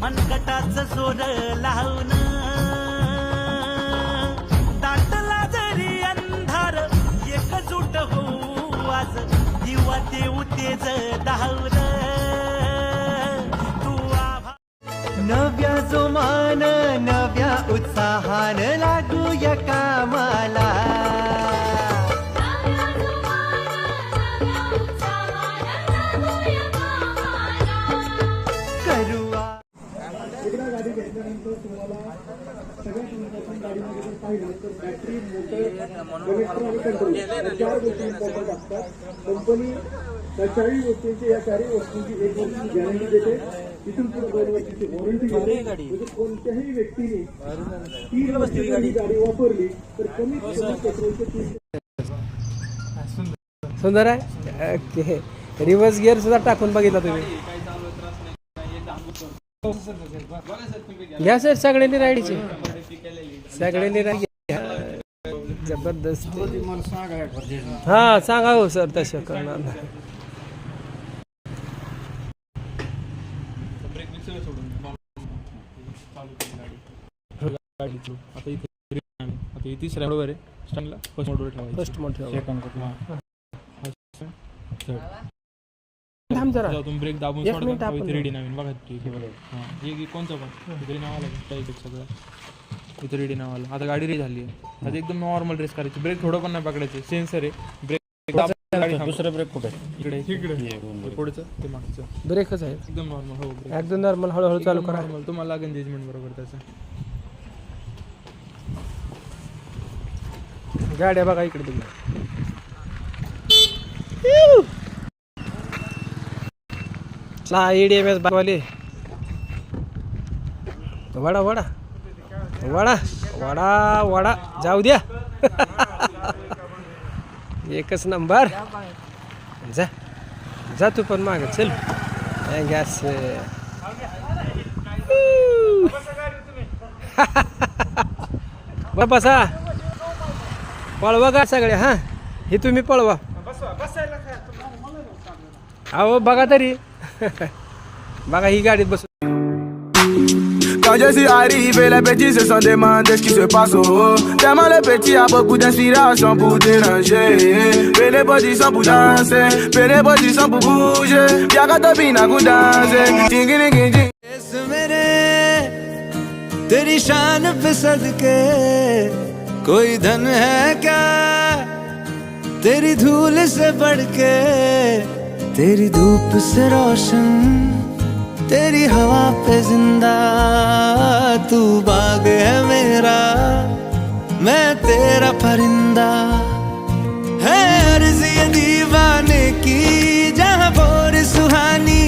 मनकटाच सोर लावून दाटला जरी अंधार एकजूट होऊ आज. दिवा देऊ तेज नव्या जोमान नव्या उत्साहान ला घेतल्यानंतर तुम्हाला सगळ्या महत्त्वाच्या गाडीमध्ये जर पाहिलं तर बॅटरी मोटर आणि कंट्रोल चार गोष्टी इम्पॉर्टंट असतात. कंपनी चारही गोष्टींची या चारही वस्तूंची एक वर्षाची गॅरंटी देते. इथून पुढे दोन वर्षाची वॉरंटी देते. म्हणजे कोणत्याही व्यक्तीने तीन वर्ष जर ही गाडी. वापरली तर कमीत कमी पेट्रोलचे तीन सुंदर आहे. ओके रिव्हर्स गिअर सुद्धा टाकून बघितला तुम्ही. घ्या सर सगळ्यांनी राईडचे सगळ्यांनी राईड जबरदस्त. हा सांगा हो सर तसं करणार नाही. गाडीचं आता इथे आता तिसऱ्या मोडवर आहे. स्टँडला फर्स्ट मोडवर ठेवायचं. फर्स्ट मोठं सेकंड थांब जरा. तुम्ही ब्रेक दाबून एक मिनिट सोडता आपण- इथे रेडी नवीन. बघा इथे हां हे की कोणतं पण? इथे नाव आलं टाईप सगळं. इथे रेडी नाव आलं. आता गाडी रेडी झाली आहे. आता एकदम नॉर्मल रेस करायची. ब्रेक थोडं पण नाही पकडायचे. सेन्सर आहे. ब्रेक दुसरं ब्रेक कुठे इकडे. इकडे. ते पुढचं ते मागचं. ब्रेकच आहे. एकदम नॉर्मल हो ब्रेक एकदम नॉर्मल हळूहळू चालू करा. नॉर्मल तुम्हाला लागेल जजमेंट बरोबर त्याचं. गाड्या बघा इकडे तुम्ही ला एम एस बागवाले वडा वडा. वडा वडा वडा. जाऊ द्या. एकच नंबर. जा. जा तू पण माग चल. गॅस बसा पळवा का सगळे हा. हे तुम्ही पळवा. अहो बघा तरी. बघा ही गाडीत बस Quand je suis arrivé, les petits se sont demandé ce qui se passe au haut. Tellement les petits a beaucoup d'inspiration pour déranger. Pene body sans pour danser, pene body sans pour bouger. Y'a qu'à te pina pour danser. Tingi tingi tingi. मेरे तेरी शान पे सदके कोई धन है क्या तेरी धूल से बढ़ के तेरी धूप से रोशन तेरी हवा पे जिंदा। तू बाग है मेरा मैं तेरा परिंदा। है अर्जी दीवाने की जहाँ बोर सुहानी।